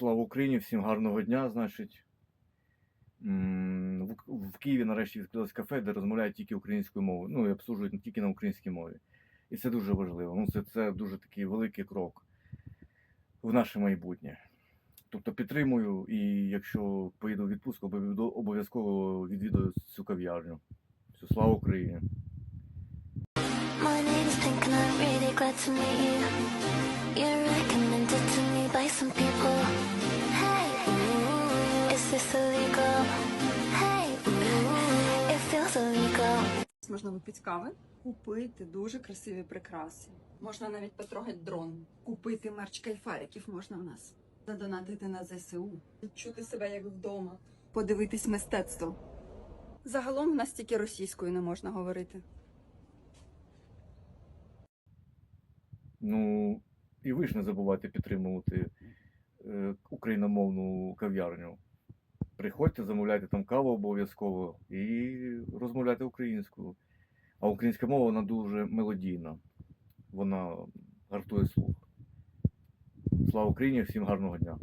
Слава Україні, всім гарного дня. Значить, в, Києві нарешті відкрилось кафе, де розмовляють тільки українською мовою. Ну і обслужують тільки на українській мові. І це дуже важливо. Ну, це, це дуже такий великий крок в наше майбутнє. Тобто підтримую, і якщо поїду в відпустку, обов'язково- відвідую цю кав'ярню. Слава Україні! My name is Pink I'm really glad to meet you. Можна випити кави, купити дуже красиві прикраси. Можна навіть потрогати дрон, купити мерч кайфариків можна в нас, задонатити на ЗСУ, відчути себе як вдома, подивитись мистецтво. Загалом в нас тільки російською не можна говорити. Ну, і ви ж не забувайте підтримувати е, україномовну кав'ярню. Приходьте, замовляйте там каву обов'язково і розмовляйте українською. А українська мова вона дуже мелодійна. Вона гартує слух. Слава Україні, всім гарного дня!